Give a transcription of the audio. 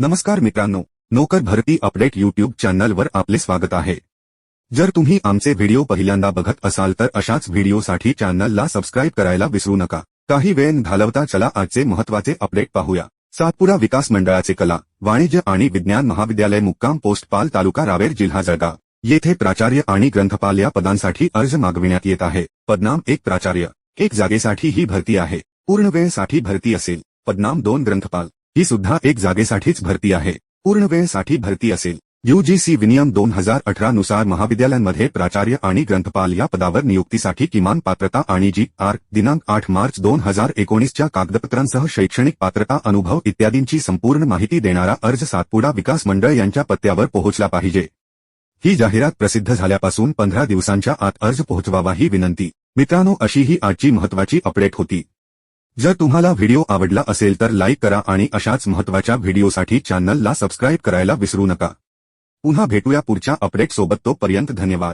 नमस्कार मित्रांनो नोकर भरती अपडेट यूट्यूब चॅनलवर आपले स्वागत आहे. जर तुम्ही आमचे व्हिडिओ पहिल्यांदा बघत असाल तर अशाच व्हिडिओसाठी चॅनलला सबस्क्राईब करायला विसरू नका. काही वेळ घालवता चला आजचे महत्त्वाचे अपडेट पाहूया. सातपुरा विकास मंडळाचे कला वाणिज्य आणि विज्ञान महाविद्यालय मुक्काम पोस्टपाल तालुका रावेर जिल्हा जळगाव. येथे प्राचार्य आणि ग्रंथपाल या पदांसाठी अर्ज मागविण्यात येत आहे. पदनाम एक प्राचार्य एक जागेसाठी ही भरती आहे. पूर्ण वेळसाठी भरती असेल. पदनाम दोन ग्रंथपाल. ही सुद्धा एक जागेसाठीच भरती आहे. पूर्ण वेळसाठी भरती असेल. यूजीसी विनियम दोन हजार अठरा नुसार महाविद्यालयांमध्ये प्राचार्य आणि ग्रंथपाल या पदावर नियुक्तीसाठी किमान पात्रता आणि जी आर दिनांक आठ मार्च दोन हजार एकोणीसच्या कागदपत्रांसह शैक्षणिक पात्रता अनुभव इत्यादींची संपूर्ण माहिती देणारा अर्ज सातपुडा विकास मंडळ यांच्या पत्त्यावर पोहोचला पाहिजे. ही जाहिरात प्रसिद्ध झाल्यापासून पंधरा दिवसांच्या आत अर्ज पोहोचवावा ही विनंती. मित्रांनो अशी ही आजची महत्वाची अपडेट होती. जर तुम्हाला व्हिडिओ आवडला असेल तर लाईक करा आणि अशाच महत्त्वाच्या व्हिडिओसाठी चॅनलला सबस्क्राईब करायला विसरू नका. पुन्हा भेटूया पुढच्या अपडेटसोबत तोपर्यंत धन्यवाद.